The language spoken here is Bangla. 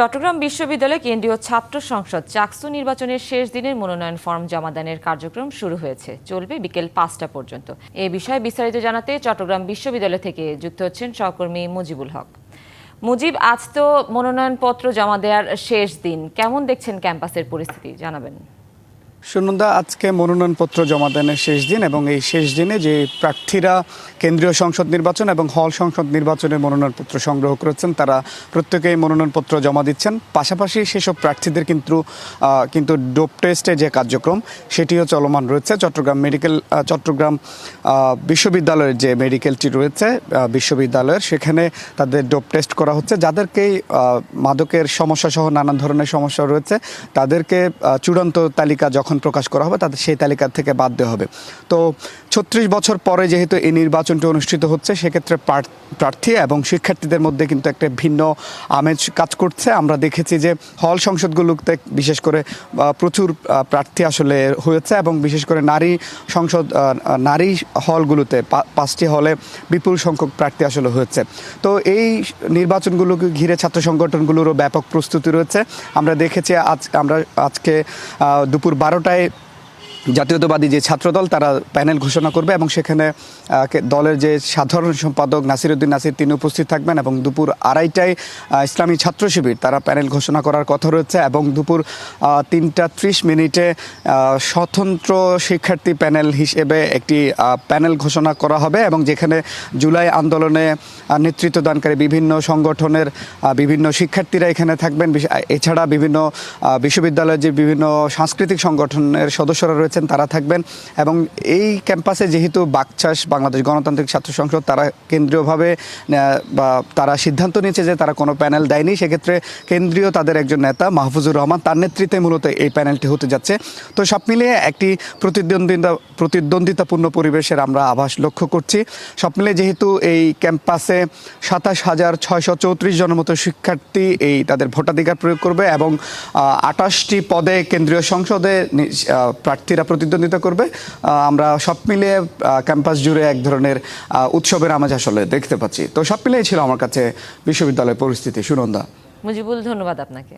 চট্টগ্রাম বিশ্ববিদ্যালয় কেন্দ্রীয় ছাত্র সংসদ চাকসু নির্বাচনের শেষ দিনের মনোনয়ন ফর্ম জমাদানের কার্যক্রম শুরু হয়েছে। চলবে বিকেল পাঁচটা পর্যন্ত। এ বিষয়ে বিস্তারিত জানাতে চট্টগ্রাম বিশ্ববিদ্যালয় থেকে যুক্ত হচ্ছেন সহকর্মী মুজিবুল হক। মুজিব, আজ তো মনোনয়নপত্র জমা দেওয়ার শেষ দিন। কেমন দেখছেন ক্যাম্পাসের পরিস্থিতি? জানাবেন। সুনন্দা, আজকে মনোনয়নপত্র জমা দেনের শেষ দিন এবং এই শেষ দিনে যে প্রার্থীরা কেন্দ্রীয় সংসদ নির্বাচন এবং হল সংসদ নির্বাচনের মনোনয়নপত্র সংগ্রহ করেছেন, তারা প্রত্যেকেই মনোনয়নপত্র জমা দিচ্ছেন। পাশাপাশি সেসব প্রার্থীদের কিন্তু কিন্তু ডোপ টেস্টে যে কার্যক্রম, সেটিও চলমান রয়েছে। চট্টগ্রাম মেডিকেল চট্টগ্রাম বিশ্ববিদ্যালয়ের যে মেডিকেলটি রয়েছে বিশ্ববিদ্যালয়ের, সেখানে তাদের ডোপ টেস্ট করা হচ্ছে। যাদেরকেই মাদকের সমস্যা সহ নানান ধরনের সমস্যা রয়েছে, তাদেরকে চূড়ান্ত তালিকা যখন প্রকাশ করা হবে তাদের সেই তালিকা থেকে বাদ দেওয়া হবে। তো ছত্রিশ বছর পরে যেহেতু এই নির্বাচনটি অনুষ্ঠিত হচ্ছে, সেক্ষেত্রে প্রার্থী এবং শিক্ষার্থীদের মধ্যে কিন্তু একটা ভিন্ন আমেজ কাজ করছে। আমরা দেখেছি যে হল সংসদগুলোতে বিশেষ করে প্রচুর প্রার্থী আসলে হয়েছে এবং বিশেষ করে নারী সংসদ নারী হলগুলোতে পাঁচটি হলে বিপুল সংখ্যক প্রার্থী আসলে হয়েছে। তো এই নির্বাচনগুলোকে ঘিরে ছাত্র সংগঠনগুলোরও ব্যাপক প্রস্তুতি রয়েছে। আমরা দেখেছি আজ, আমরা আজকে দুপুর বারোটায় জাতীয়তাবাদী যে ছাত্রদল, তারা প্যানেল ঘোষণা করবে এবং সেখানে দলের যে সাধারণ সম্পাদক নাসিরউদ্দিন নাসির, তিনি উপস্থিত থাকবেন এবং দুপুর আড়াইটায় ইসলামী ছাত্র শিবির, তারা প্যানেল ঘোষণা করার কথা রয়েছে এবং দুপুর তিনটা ত্রিশ মিনিটে স্বতন্ত্র শিক্ষার্থী প্যানেল হিসেবে একটি প্যানেল ঘোষণা করা হবে এবং যেখানে জুলাই আন্দোলনে নেতৃত্ব দানকারী বিভিন্ন সংগঠনের বিভিন্ন শিক্ষার্থীরা এখানে থাকবেন। এছাড়া বিভিন্ন বিশ্ববিদ্যালয়ের যে বিভিন্ন সাংস্কৃতিক সংগঠনের সদস্যরা রয়েছেন তারা থাকবেন। এবং এই ক্যাম্পাসে যেহেতু বাকচাষ, বাংলাদেশ গণতান্ত্রিক ছাত্র সংসদ, তারা কেন্দ্রীয়ভাবে বা তারা সিদ্ধান্ত নিয়েছে যে তারা কোনো প্যানেল দেয়নি। সেক্ষেত্রে কেন্দ্রীয় তাদের একজন নেতা, মাহফুজুর রহমান, তার নেতৃত্বে মূলত এই প্যানেলটি হতে যাচ্ছে। তো সব মিলিয়ে একটি প্রতিদ্বন্দ্বিতা, প্রতিদ্বন্দ্বিতাপূর্ণ পরিবেশের আমরা আভাস লক্ষ্য করছি। সব মিলিয়ে যেহেতু এই ক্যাম্পাসে সাতাশ হাজার ছয়শো চৌত্রিশ জনের মতো শিক্ষার্থী এই তাদের ভোটাধিকার প্রয়োগ করবে এবং আটাশটি পদে কেন্দ্রীয় সংসদে প্রার্থীরা প্রতিদ্বন্দ্বিতা করবে। আমরা সব মিলিয়ে ক্যাম্পাস জুড়ে এক ধরনের উৎসবের আমেজ আসলে দেখতে পাচ্ছি। তো সব মিলেই ছিল আমার কাছে বিশ্ববিদ্যালয়ের পরিস্থিতি। সুনন্দা। মুজিবুল, ধন্যবাদ আপনাকে।